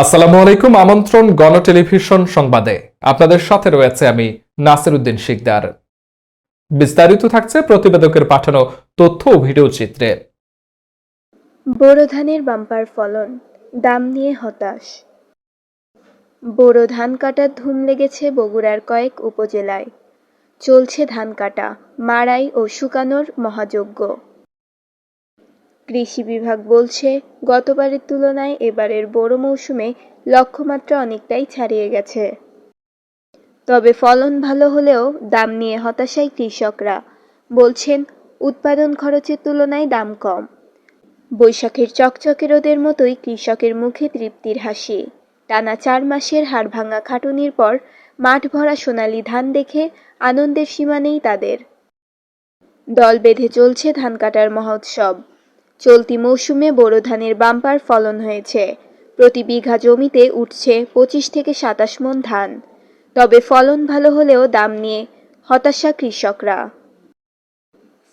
আসসালামু আলাইকুম, আমন্ত্রণ গণ টেলিভিশন সংবাদে। আপনাদের সাথে রয়েছে আমি নাসির উদ্দিন শিকদার। বিস্তারিত থাকছে প্রতিবেদকের পাঠানো তথ্য ও ভিডিও চিত্রে। বোরো ধানের বাম্পার ফলন, দাম নিয়ে হতাশ। বোরো ধান কাটার ধুম লেগেছে বগুড়ার কয়েক উপজেলায়। চলছে ধান কাটা, মাড়াই ও শুকানোর মহাযজ্ঞ। কৃষি বিভাগ বলছে, গতবারের তুলনায় এবারের বোরো মৌসুমে লক্ষ্যমাত্রা অনেকটাই ছাড়িয়ে গেছে। তবে ফলন ভালো হলেও দাম নিয়ে হতাশায় কৃষকরা। বলছেন, উৎপাদন খরচের তুলনায় দাম কম। বৈশাখের চকচকে রোদের মতোই কৃষকের মুখে তৃপ্তির হাসি। টানা চার মাসের হাড়ভাঙা খাটুনির পর মাঠ ভরা সোনালি ধান দেখে আনন্দের সীমা নেই তাদের। দল বেঁধে চলছে ধান কাটার মহোৎসব। চলতি মৌসুমে বোরো ধানের বাম্পার ফলন হয়েছে। প্রতি বিঘা জমিতে উঠছে পঁচিশ থেকে সাতাশ মন ধান। তবে ফলন ভালো হলেও দাম নিয়ে হতাশা কৃষকরা।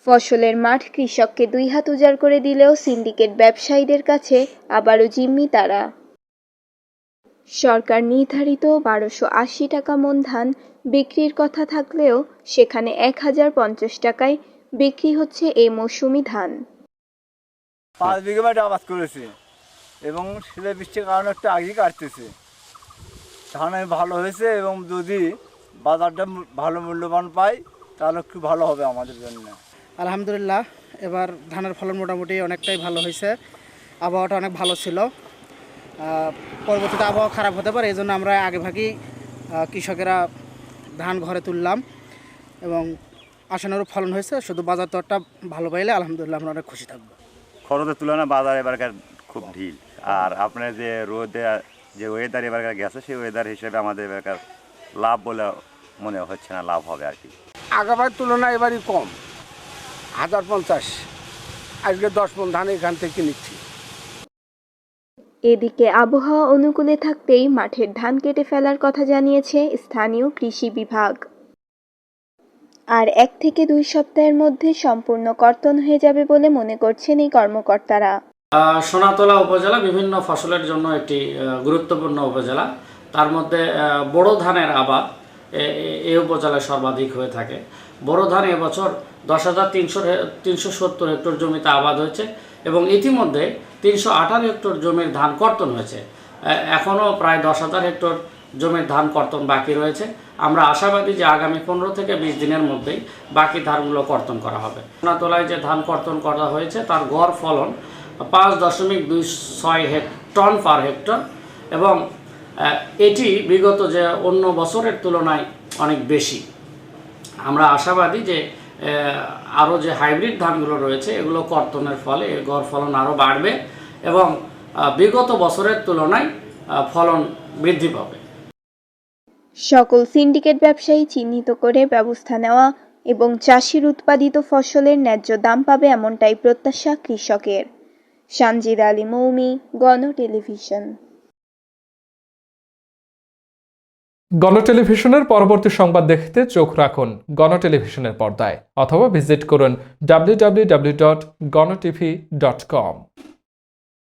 ফসলের মাঠ কৃষককে দুই হাত উজাড় করে দিলেও সিন্ডিকেট ব্যবসায়ীদের কাছে আবারও জিম্মি তারা। সরকার নির্ধারিত বারোশো আশি টাকা মন ধান বিক্রির কথা থাকলেও সেখানে এক হাজার পঞ্চাশ টাকায় বিক্রি হচ্ছে এই মৌসুমি ধান। পাঁচ বিঘা মাটি আবাদ করেছি এবং শিলা বৃষ্টির কারণে একটু আগেই কাটতেছে। ধান আমি ভালো হয়েছে এবং যদি বাজারটা ভালো মূল্যবান পাই, তাহলে খুব ভালো হবে আমাদের জন্য। আলহামদুলিল্লাহ, এবার ধানের ফলন মোটামুটি অনেকটাই ভালো হয়েছে। আবহাওয়াটা অনেক ভালো ছিল। পরবর্তীতে আবহাওয়া খারাপ হতে পারে এই জন্য আমরা আগেভাগেই কৃষকেরা ধান ঘরে তুললাম এবং আসানোর ফলন হয়েছে, শুধু বাজার দরটা ভালো পাইলে আলহামদুলিল্লাহ আমরা অনেক খুশি থাকব। খরচের তুলনায় বাজার এবারকার খুব ঢিল। আর আপনার যে রোদে যে ওয়েদার এবারকার গেছে সেই ওয়েদার হিসেবে আমাদের এবারকার লাভ বলে মনে হচ্ছে না লাভ হবে আর কি। আগাবার তুলনায় এবারই কম। হাজার পঞ্চাশ। আজকে দশ মন ধান এখান থেকে নিচ্ছি। এদিকে আবহাওয়া অনুকূলে থাকতেই মাঠের ধান কেটে ফেলার কথা জানিয়েছে স্থানীয় কৃষি বিভাগ। আর এক থেকে দুই সপ্তাহের মধ্যে সম্পূর্ণ কর্তন হয়ে যাবে বলে মনে করছেন এই কর্মকর্তারা। সোনাতলা উপজেলা বিভিন্ন ফসলের জন্য একটি গুরুত্বপূর্ণ উপজেলা। তার মধ্যে বোরো ধানের আবাদ এই উপজেলায় সর্বাধিক হয়ে থাকে। বোরো ধান এবছর দশ হাজার তিনশো তিনশো সত্তর হেক্টর জমিতে আবাদ হয়েছে এবং ইতিমধ্যে তিনশো আঠারো হেক্টর জমির ধান কর্তন হয়েছে। এখনও প্রায় দশ হাজার হেক্টর জমির ধান, কর্তন বাকি রয়েছে। আমরা আশাবাদী যে আগামী পনেরো থেকে বিশ দিনের মধ্যেই বাকি ধানগুলো কর্তন করা হবে। সোনাতলায় যে ধান কর্তন করা হয়েছে, তার গড় ফলন পাঁচ দশমিক দুই ছয় হেক টন পার হেক্টর এবং এটি বিগত যে অন্য বছরের তুলনায় অনেক বেশি। আমরা আশাবাদী যে আরও যে হাইব্রিড ধানগুলো রয়েছে, এগুলো কর্তনের ফলে গড় ফলন আরও বাড়বে এবং বিগত বছরের তুলনায় ফলন বৃদ্ধি পাবে। সকল সিন্ডিকেট ব্যবসায়ী চিহ্নিত করে ব্যবস্থা নেওয়া এবং চাষির উৎপাদিত ফসলের ন্যায্য দাম পাবে এমনটাই প্রত্যাশা কৃষকের। সানজিদ আলী, মৌমি, গণ টেলিভিশন। গণ টেলিভিশনের পরবর্তী সংবাদ দেখতে চোখ রাখুন গণ টেলিভিশনের পর্দায় অথবা ভিজিট করুন W W W dot GonoTV dot com